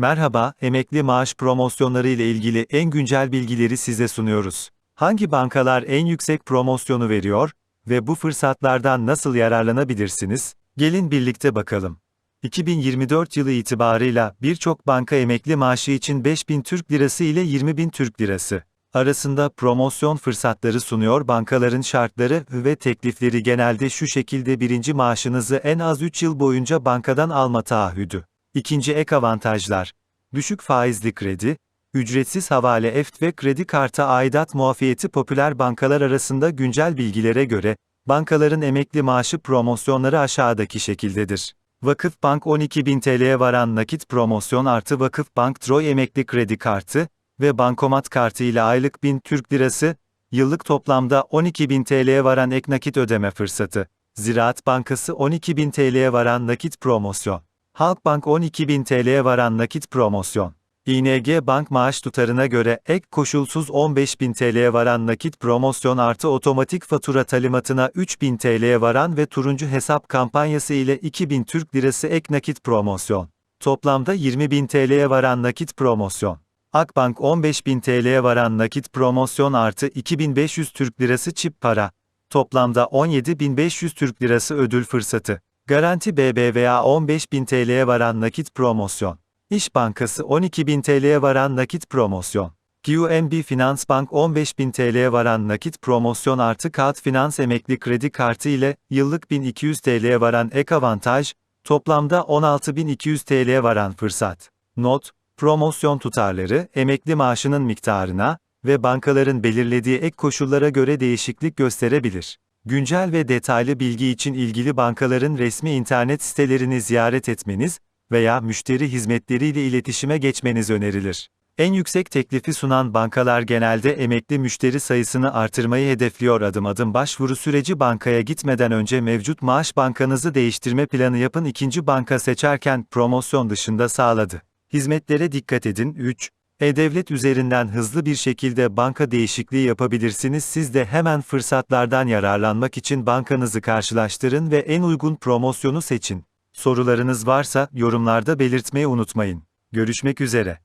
Merhaba, emekli maaş promosyonları ile ilgili en güncel bilgileri size sunuyoruz. Hangi bankalar en yüksek promosyonu veriyor ve bu fırsatlardan nasıl yararlanabilirsiniz? Gelin birlikte bakalım. 2024 yılı itibarıyla birçok banka emekli maaşı için 5000 Türk Lirası ile 20.000 Türk Lirası arasında promosyon fırsatları sunuyor. Bankaların şartları ve teklifleri genelde şu şekilde birinci maaşınızı en az 3 yıl boyunca bankadan alma taahhüdü. İkinci ek avantajlar. Düşük faizli kredi, ücretsiz havale EFT ve kredi kartı aidat muafiyeti popüler bankalar arasında güncel bilgilere göre, bankaların emekli maaşı promosyonları aşağıdaki şekildedir. Vakıfbank 12.000 TL'ye varan nakit promosyon artı Vakıfbank Troy emekli kredi kartı ve bankomat kartı ile aylık 1000 Türk Lirası, yıllık toplamda 12.000 TL'ye varan ek nakit ödeme fırsatı. Ziraat Bankası 12.000 TL'ye varan nakit promosyon. Halkbank 12.000 TL'ye varan nakit promosyon. ING Bank maaş tutarına göre ek koşulsuz 15.000 TL'ye varan nakit promosyon artı otomatik fatura talimatına 3.000 TL'ye varan ve turuncu hesap kampanyası ile 2.000 Türk Lirası ek nakit promosyon. Toplamda 20.000 TL'ye varan nakit promosyon. Akbank 15.000 TL'ye varan nakit promosyon artı 2500 Türk Lirası çip para. Toplamda 17.500 Türk Lirası ödül fırsatı. Garanti BBVA 15.000 TL'ye varan nakit promosyon. İş Bankası 12.000 TL'ye varan nakit promosyon. QNB Finans Bank 15.000 TL'ye varan nakit promosyon artı kağıt finans emekli kredi kartı ile yıllık 1200 TL'ye varan ek avantaj, toplamda 16.200 TL'ye varan fırsat. Not, promosyon tutarları, emekli maaşının miktarına ve bankaların belirlediği ek koşullara göre değişiklik gösterebilir. Güncel ve detaylı bilgi için ilgili bankaların resmi internet sitelerini ziyaret etmeniz veya müşteri hizmetleriyle iletişime geçmeniz önerilir. En yüksek teklifi sunan bankalar genelde emekli müşteri sayısını artırmayı hedefliyor adım adım başvuru süreci bankaya gitmeden önce mevcut maaş bankanızı değiştirme planı yapın ikinci banka seçerken promosyon dışında sağladı. Hizmetlere dikkat edin 3. E-Devlet üzerinden hızlı bir şekilde banka değişikliği yapabilirsiniz. Siz de hemen fırsatlardan yararlanmak için bankanızı karşılaştırın ve en uygun promosyonu seçin. Sorularınız varsa yorumlarda belirtmeyi unutmayın. Görüşmek üzere.